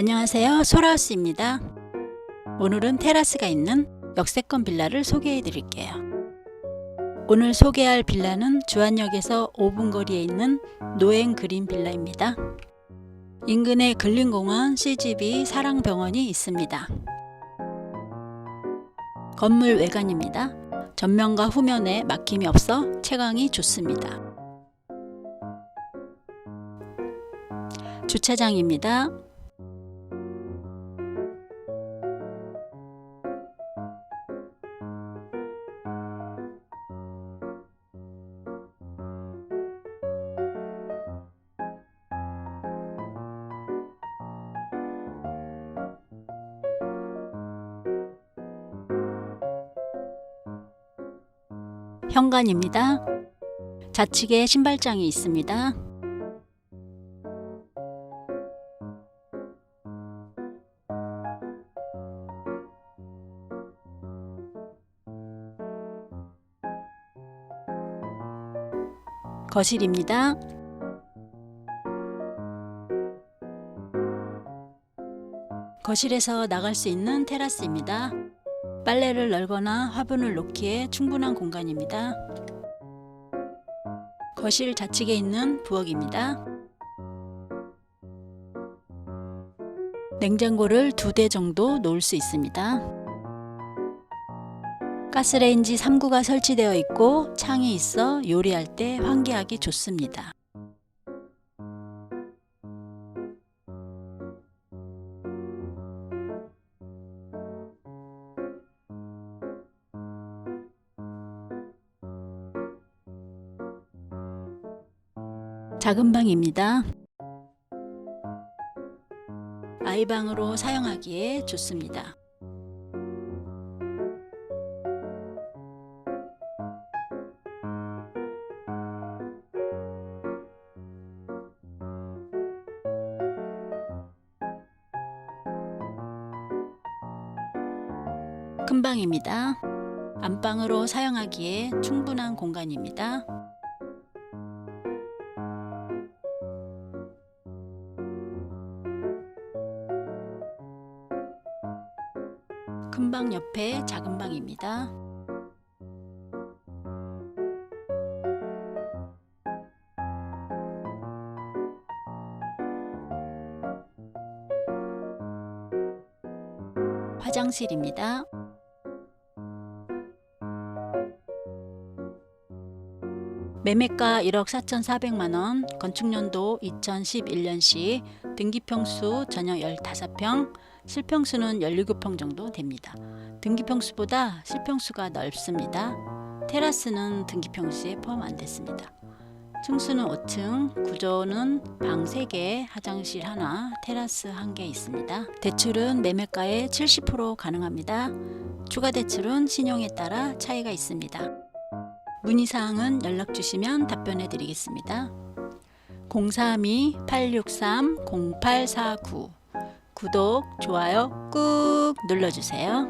안녕하세요. 소라우스입니다. 오늘은 테라스가 있는 역세권 빌라를 소개해 드릴게요. 오늘 소개할 빌라는 주안역에서 5분 거리에 있는 노행 그린 빌라입니다. 인근에 근린공원, CGV, 사랑병원이 있습니다. 건물 외관입니다. 전면과 후면에 막힘이 없어 채광이 좋습니다. 주차장입니다. 현관입니다. 좌측에 신발장이 있습니다. 거실입니다. 거실에서 나갈 수 있는 테라스입니다. 빨래를 널거나 화분을 놓기에 충분한 공간입니다. 거실 좌측에 있는 부엌입니다. 냉장고를 두 대 정도 놓을 수 있습니다. 가스레인지 3구가 설치되어 있고 창이 있어 요리할 때 환기하기 좋습니다. 작은 방입니다. 아이 방으로 사용하기에 좋습니다. 큰 방입니다. 안방으로 사용하기에 충분한 공간입니다. 큰 방 옆에 작은 방입니다. 화장실입니다. 매매가 1억 4,400만 원, 건축연도 2011년시, 등기평수 전용 15평, 실평수는 17평 정도 됩니다. 등기평수보다 실평수가 넓습니다. 테라스는 등기평수에 포함 안 됐습니다. 층수는 5층, 구조는 방 3개, 화장실 하나, 테라스 1개 있습니다. 대출은 매매가의 70% 가능합니다. 추가 대출은 신용에 따라 차이가 있습니다. 문의사항은 연락 주시면 답변해 드리겠습니다. 032-863-0849 구독, 좋아요 꾹 눌러주세요.